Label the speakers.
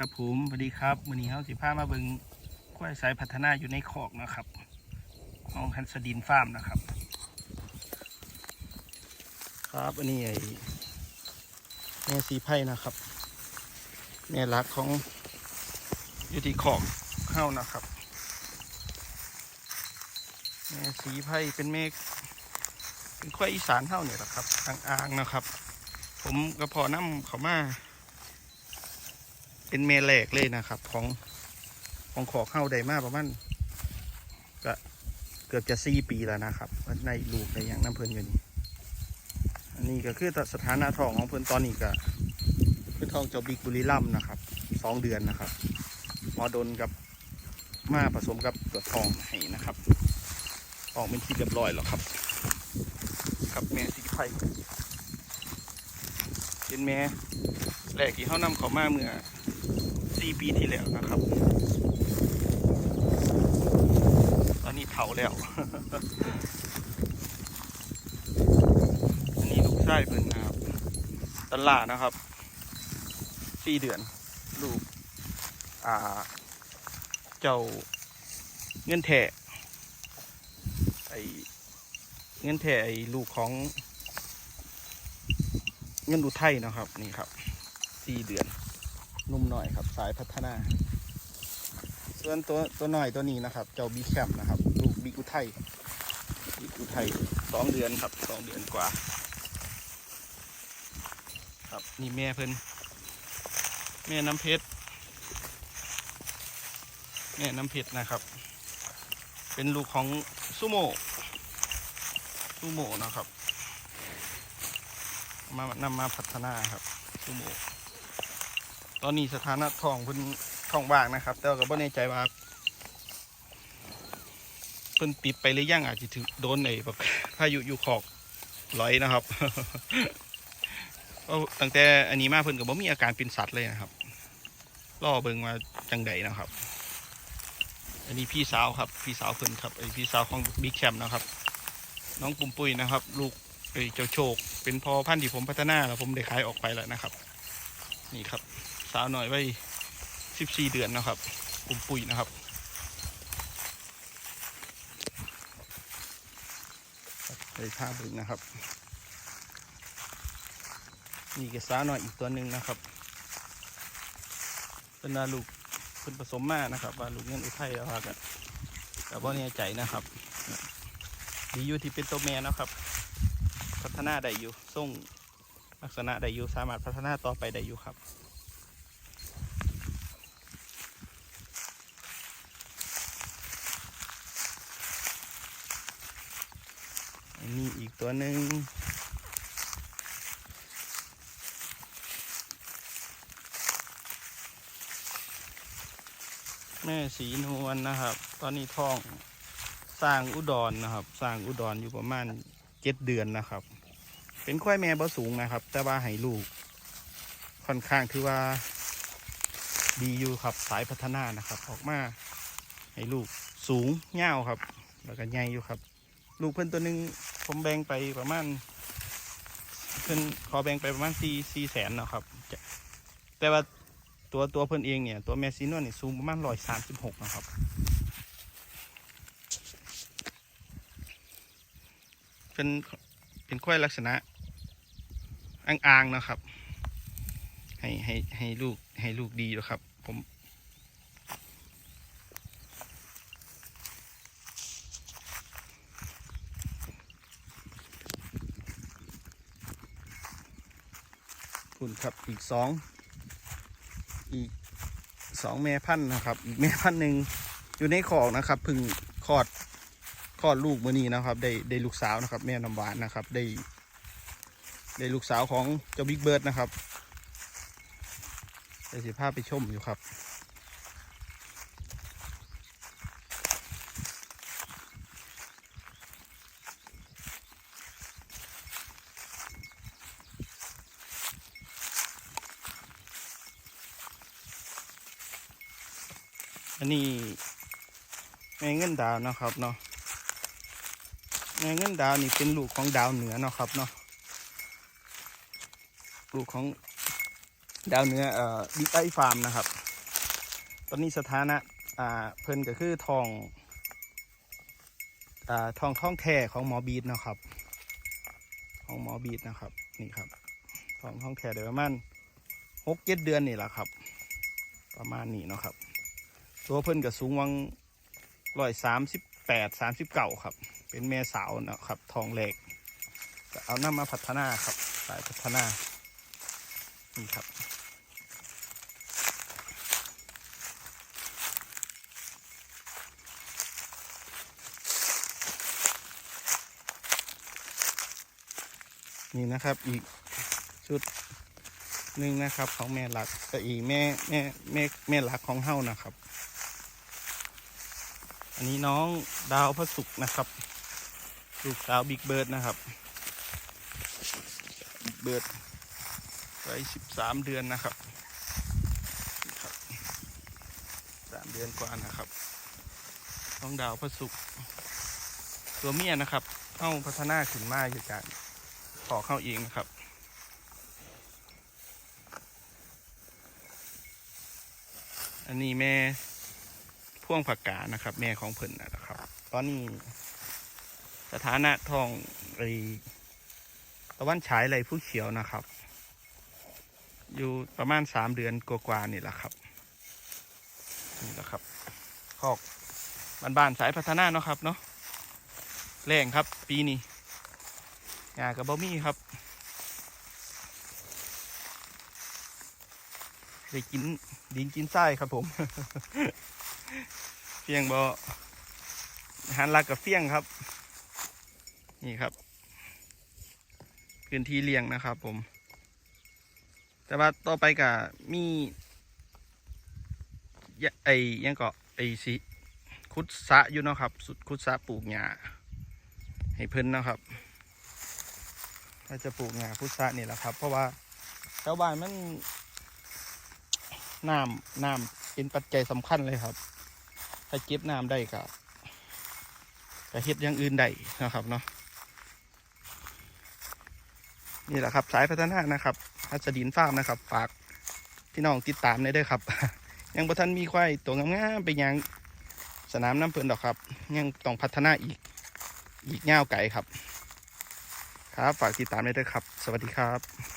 Speaker 1: ครับผมสวัสดีครับวันนี้เฮาสิพามาเบิงควยสายพัฒนาอยู่ในคอกนะครับของฮันสดินฟาร์มนะครับ ครับอันนี้ไอ้แม่สีไพ่นะครับแม่รักของอยู่ที่คอกเข้านะครับแม่สีไพ่เป็นเมฆเป็นควยอีสานเท่าเนี่ยแหละครับทางอ่างนะครับ ผมก็พอน้ำเขามา เป็นเมแรกเลยนะครับ ของของขอเข้าได้มากประมาณก็เกือบจะสี่ปีแล้วนะครับ ในลูกในอย่างน้ำเพลินอยู่นี่อันนี้ก็คือสถานะทองของเพลินตอนนี้ก็คือทองเจ้าบิ๊กบุรีรัมนะครับสองเดือนนะครับมอดนกับมาผสมกับตัวทองให้นะครับออกเป็นที่เรียบร้อยแล้วครับ ครับแม่สีไผ่เป็นแม่แรกที่เขานำเขามาเมื่อ สี่ปีที่แล้วนะครับ ตอนนี้เผาแล้ว อันนี้ลูกไส้เพิ่นนะครับตลาดนะครับสี่เดือนลูก อ่า เจ้าเงินแทะไอเงินแทะไอลูกของเงินอุทัยนะครับ นี่ครับสี่เดือน นุ่มหน่อยครับ สายพัฒนา ส่วนตัวตัวหน่อยตัวนี้นะครับ เจ้าบีแคมนะครับลูกบีกุไทยบีกุไทยสองเดือนครับสองเดือนกว่า ครับนี่แม่เพิ่นแม่น้ำเพชรแม่น้ำเพชรนะครับ เป็นลูกของซูโม่ซูโม่นะครับมานำมาพัฒนาครับซูโม่ ตอนนี้สถานะทองเพิ่นทองว่างนะครับ แต่ก็บ่แน่ใจว่าเพิ่นปิดไปหรือยังอาจจะถึงโดนไอ้แบบพายุอยู่ขอกลอยนะครับก็ตั้งแต่อันนี้มาเพิ่นก็บ่มีอาการเป็นสัตว์เลยนะครับล่อเบิ่งมาจังใดนะครับ อันนี้พี่สาวครับ พี่สาวเพิ่นครับไอพี่สาวของบิ๊กแคมป์นะครับ น้องปุ่มปุ้ยนะครับ ลูกไอเจ้าโชค เป็นพอพันธุ์ที่ผมพัฒนาแล้วผมได้ขายออกไปแล้วนะครับ นี่ครับ สาวหน่อยไว้สิบสี่เดือนนะครับปุ่มปุ๋ยนะครับเลยผ้าบึงนะครับนี่ก็สาวหน่อยอีกตัวหนึ่งนะครับเป็นนาลูกเป็นผสมมากนะครับว่าลูกเงินอุทัยแล้วครับแต่ว่าเนี่ยใจนะครับดีอยู่ที่เป็นตัวแม่นะครับ พัฒนาได้อยู่ส่งลักษณะได้อยู่สามารถพัฒนาต่อไปได้อยู่ครับ อันนี้อีกตัวหนึ่งแม่สีนวลนะครับ ตอนนี้ท้องสร้างอุดรนะครับสร้างอุดรอยู่ประมาณเจ็ดเดือนนะครับ เป็นควายแม่บ่สูงนะครับ แต่ว่าให้ลูก ค่อนข้างที่ว่า ดีอยู่ครับสายพัฒนานะครับ ออกมาให้ลูกสูงเง่าวครับ แล้วก็ใหญ่อยู่ครับ ลูกเพิ่นตัวหนึ่งผมแบ่งไปประมาณเพิ่นขอแบ่งไปประมาณสี่สี่แสนเนาะครับ แต่ว่าตัวตัวเพิ่นเองเนี่ย ตัวแมซินวลเนี่ยสูงประมาณร้อยสามสิบหกนะครับเป็นเป็นควายลักษณะอ่างๆนะครับ ให้ให้ให้ลูกให้ลูกดีแล้วครับ ผม คุณครับอีกสองอีกสองแม่พันธุ์นะครับ อีกแม่พันธุ์หนึ่งอยู่ในขอกนะครับพึ่งคลอดคลอดลูกเมื่อนี้นะครับ ได้ได้ลูกสาวนะครับ แม่น้ำหวานนะครับได้ได้ลูกสาวของเจ้าบิ๊กเบิร์ดนะครับได้สิภาพไปชมอยู่ครับ อันนี้แม่เงินดาวนะครับเนาะแม่เงินดาวนี่เป็นลูกของดาวเหนือเนาะครับเนาะลูกของดาวเหนือเอ่อบิ๊กไอฟาร์มนะครับ ตอนนี้สถานะอ่าเพิ่นก็คือทองอ่าทองท้องแท้ของหมอบีดนะครับ ของหมอบีดนะครับนี่ครับทองท้องแท้เดี๋ยวประมาณหกเจ็ดเดือนนี่แหละครับ ประมาณนี้เนาะครับ ตัวเพิ่นก็สูงวังร้อยสามสิบแปดสามสิบเก้าครับ เป็นแม่สาวนะครับ ทองเหล็กก็เอานำมาพัฒนาครับ สายพัฒนา นี่ครับ นี่นะครับอีกชุดหนึ่งนะครับ ของแม่หลักแต่อีกแม่แม่แม่แม่หลักของเฮ้านะครับ อันนี้น้องดาวพระศุกร์นะครับ ลูกสาวบิ๊กเบิร์ดนะครับบิ๊กเบิร์ดไว้สิบสามเดือนนะครับนี่ครับสามเดือนกว่านะครับ น้องดาวพระศุกร์ตัวเมียนะครับเข้าพัฒนาขึ้นมาอยู่จากขอเข้าเองนะครับอันนี้แม่ พ่วงผักกานะครับ แม่ของเพิ่นนะครับ ตอนนี้ สถานะทองไอตะวันฉายไรผู้เขียวนะครับ อยู่ประมาณสามเดือนกว่าๆนี่แหละครับนี่แหละครับคอกบ้านๆสายพัฒนาเนาะครับเนาะแรงครับ ปีนี้งากับบะมี่ครับได้กินดินกินไส้ครับผม เฟียงบอหารหลักกับเฟียงครับ นี่ครับพื้นที่เลี้ยงนะครับผม แต่ว่าต่อไปกับมีไอ้ยังเกาะไอ้สิคุดสะอยู่เนาะครับ สุดคุดสะปลูกหญ้าให้เพิ่นนะครับเราจะปลูกหญ้าพุทรานี่แหละครับ เพราะว่าชาวบ้านมันน้ำน้ำเป็นปัจจัยสำคัญเลยครับ ถ้าเก็บน้ำได้ก็ก็เฮ็ดอย่างอื่นได้นะครับเนาะนี่แหละครับสายพัฒนานะครับฮัสดินฟาร์มนะครับ ฝากพี่น้องติดตามได้ด้วยครับ ยังประทันมีควายตัวงามๆไปยังสนามน้ำเพลินดอกครับ ยังต้องพัฒนาอีกอีกเง่าไก่ครับ ครับ ฝากติดตามได้ด้วยครับ สวัสดีครับ